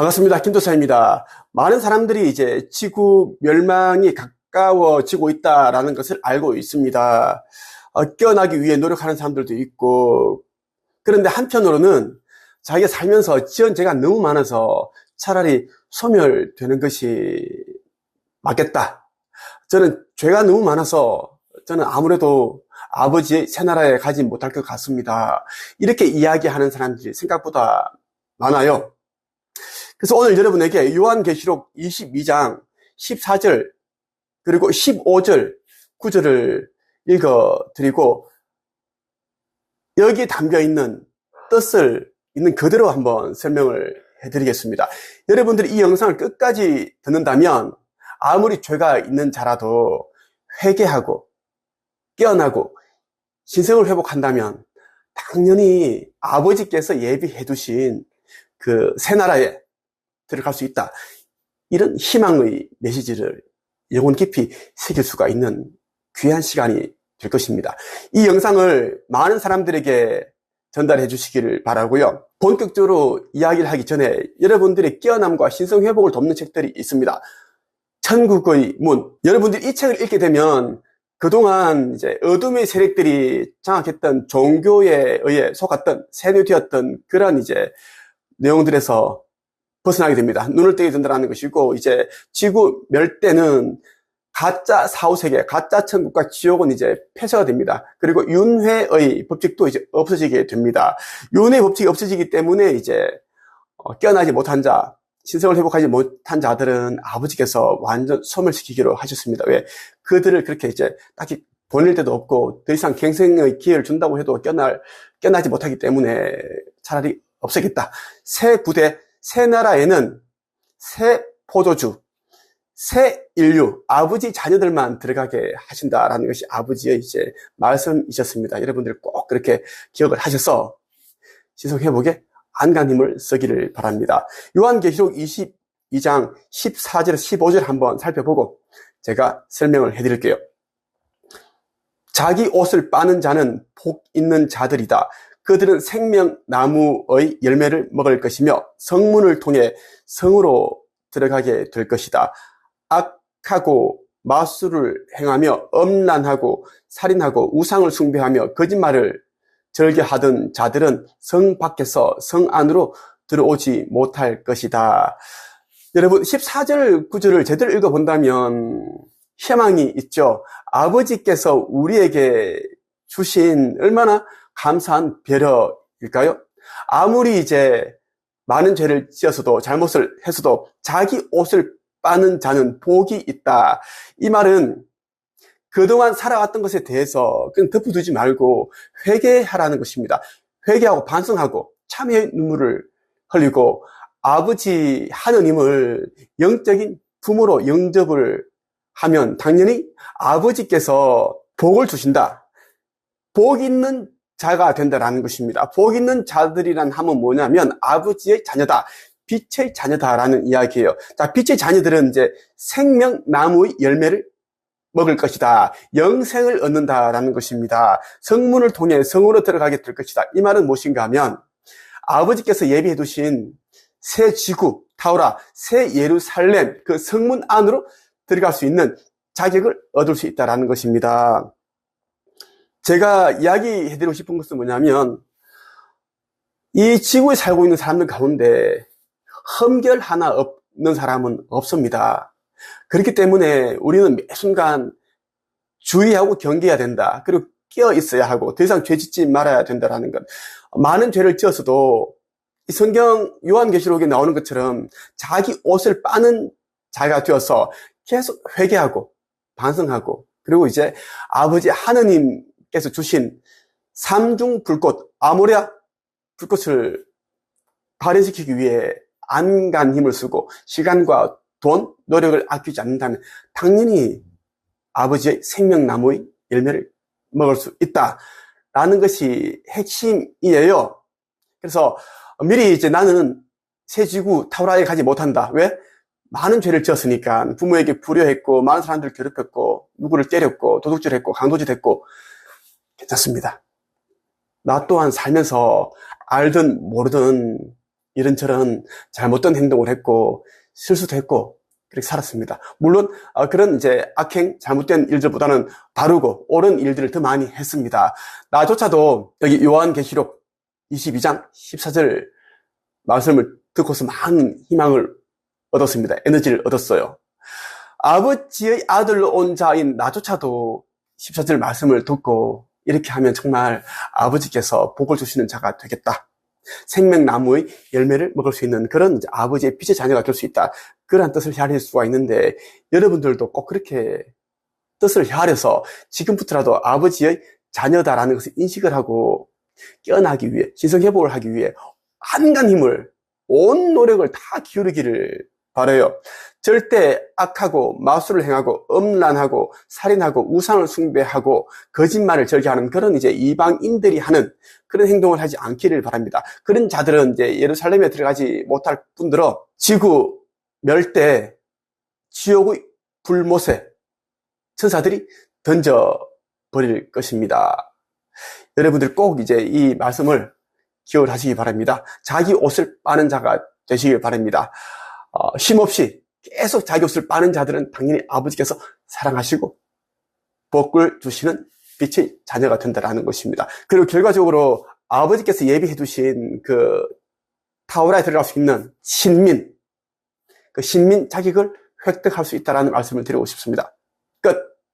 반갑습니다. 김도사입니다. 많은 사람들이 이제 지구 멸망이 가까워지고 있다라는 것을 알고 있습니다. 어, 깨어나기 위해 노력하는 사람들도 있고, 그런데 한편으로는 자기가 살면서 지은 죄가 너무 많아서 차라리 소멸되는 것이 맞겠다. 저는 죄가 너무 많아서 저는 아무래도 아버지의 새 나라에 가지 못할 것 같습니다. 이렇게 이야기하는 사람들이 생각보다 많아요. 그래서 오늘 여러분에게 요한계시록 22장 14절 그리고 15절 9절을 읽어드리고 여기에 담겨 있는 뜻을 있는 그대로 한번 설명을 해드리겠습니다. 여러분들이 이 영상을 끝까지 듣는다면 아무리 죄가 있는 자라도 회개하고 깨어나고 신성을 회복한다면 당연히 아버지께서 예비해 두신 그 새 나라에 들어갈 수 있다. 이런 희망의 메시지를 영혼 깊이 새길 수가 있는 귀한 시간이 될 것입니다. 이 영상을 많은 사람들에게 전달해 주시기를 바라고요. 본격적으로 이야기를 하기 전에 여러분들의 깨어남과 신성 회복을 돕는 책들이 있습니다. 천국의 문. 여러분들이 이 책을 읽게 되면 그동안 이제 어둠의 세력들이 장악했던 종교에 의해 속았던 세뇌되었던 그런 이제 내용들에서 벗어나게 됩니다. 눈을 뜨게 된다는 것이고 이제 지구 멸대는 가짜 사후세계, 가짜 천국과 지옥은 이제 폐쇄가 됩니다. 그리고 윤회의 법칙도 이제 없어지게 됩니다. 윤회 법칙이 없어지기 때문에 이제 어, 깨어나지 못한 자, 신성을 회복하지 못한 자들은 아버지께서 완전 소멸시키기로 하셨습니다. 왜? 그들을 그렇게 이제 딱히 보낼 데도 없고 더 이상 갱생의 기회를 준다고 해도 깨어날, 깨어나지 못하기 때문에 차라리 없애겠다. 새 부대, 새 나라에는 새 포도주, 새 인류, 아버지 자녀들만 들어가게 하신다라는 것이 아버지의 이제 말씀이셨습니다. 여러분들 꼭 그렇게 기억을 하셔서 지속회복에 안간힘을 쓰기를 바랍니다. 요한계시록 22장 14절, 15절 한번 살펴보고 제가 설명을 해드릴게요. 자기 옷을 빠는 자는 복 있는 자들이다. 그들은 생명나무의 열매를 먹을 것이며 성문을 통해 성으로 들어가게 될 것이다. 악하고 마술을 행하며 엄란하고 살인하고 우상을 숭배하며 거짓말을 절개하던 자들은 성 밖에서 성 안으로 들어오지 못할 것이다. 여러분 14절 9절을 제대로 읽어본다면 희망이 있죠. 아버지께서 우리에게 주신 얼마나 감사한 배려일까요? 아무리 이제 많은 죄를 지어서도 잘못을 했어도 자기 옷을 빠는 자는 복이 있다. 이 말은 그동안 살아왔던 것에 대해서 그냥 덮어두지 말고 회개하라는 것입니다. 회개하고 반성하고 참회의 눈물을 흘리고 아버지 하느님을 영적인 부모로 영접을 하면 당연히 아버지께서 복을 주신다. 복 있는 자가 된다라는 것입니다. 복 있는 자들이란 하면 뭐냐면 아버지의 자녀다. 빛의 자녀다라는 이야기예요. 자, 빛의 자녀들은 이제 생명나무의 열매를 먹을 것이다. 영생을 얻는다라는 것입니다. 성문을 통해 성으로 들어가게 될 것이다. 이 말은 무엇인가 하면 아버지께서 예비해 두신 새 지구, 타오라, 새 예루살렘, 그 성문 안으로 들어갈 수 있는 자격을 얻을 수 있다라는 것입니다. 제가 이야기해드리고 싶은 것은 뭐냐면 이 지구에 살고 있는 사람들 가운데 험결 하나 없는 사람은 없습니다. 그렇기 때문에 우리는 매 순간 주의하고 경계해야 된다. 그리고 끼어 있어야 하고 더 이상 죄 짓지 말아야 된다라는 것. 많은 죄를 지었어도 이 성경 요한계시록에 나오는 것처럼 자기 옷을 빠는 자가 되어서 계속 회개하고 반성하고 그리고 이제 아버지 하느님 께서 주신 삼중 불꽃 아모레아 불꽃을 발현시키기 위해 안간 힘을 쓰고 시간과 돈, 노력을 아끼지 않는다면 당연히 아버지의 생명나무의 열매를 먹을 수 있다라는 것이 핵심이에요. 그래서 미리 이제 나는 새 지구 타우라에 가지 못한다. 왜? 많은 죄를 지었으니까 부모에게 불효했고 많은 사람들을 괴롭혔고 누구를 때렸고 도둑질했고 강도질했고 괜찮습니다. 나 또한 살면서 알든 모르든 이런저런 잘못된 행동을 했고 실수도 했고 그렇게 살았습니다. 물론 어, 그런 이제 악행, 잘못된 일들보다는 바르고 옳은 일들을 더 많이 했습니다. 나조차도 여기 요한계시록 22장 14절 말씀을 듣고서 많은 희망을 얻었습니다. 에너지를 얻었어요. 아버지의 아들로 온 자인 나조차도 14절 말씀을 듣고 이렇게 하면 정말 아버지께서 복을 주시는 자가 되겠다. 생명나무의 열매를 먹을 수 있는 그런 아버지의 빛의 자녀가 될 수 있다. 그러한 뜻을 헤아릴 수가 있는데 여러분들도 꼭 그렇게 뜻을 헤아려서 지금부터라도 아버지의 자녀다라는 것을 인식을 하고 깨어나기 위해 신성회복을 하기 위해 한간 힘을 온 노력을 다 기울이기를 바라요. 절대 악하고 마술을 행하고 음란하고 살인하고 우상을 숭배하고 거짓말을 절개하는 그런 이제 이방인들이 하는 그런 행동을 하지 않기를 바랍니다. 그런 자들은 이제 예루살렘에 들어가지 못할 뿐더러 지구 멸대 지옥의 불못에 천사들이 던져 버릴 것입니다. 여러분들 꼭 이제 이 말씀을 기억을 하시기 바랍니다. 자기 옷을 빠는 자가 되시길 바랍니다. 어, 쉼없이 계속 자기 옷을 빠는 자들은 당연히 아버지께서 사랑하시고 복을 주시는 빛의 자녀가 된다라는 것입니다. 그리고 결과적으로 아버지께서 예비해 두신 그 타오라에 들어갈 수 있는 신민, 그 신민 자격을 획득할 수 있다라는 말씀을 드리고 싶습니다. 끝.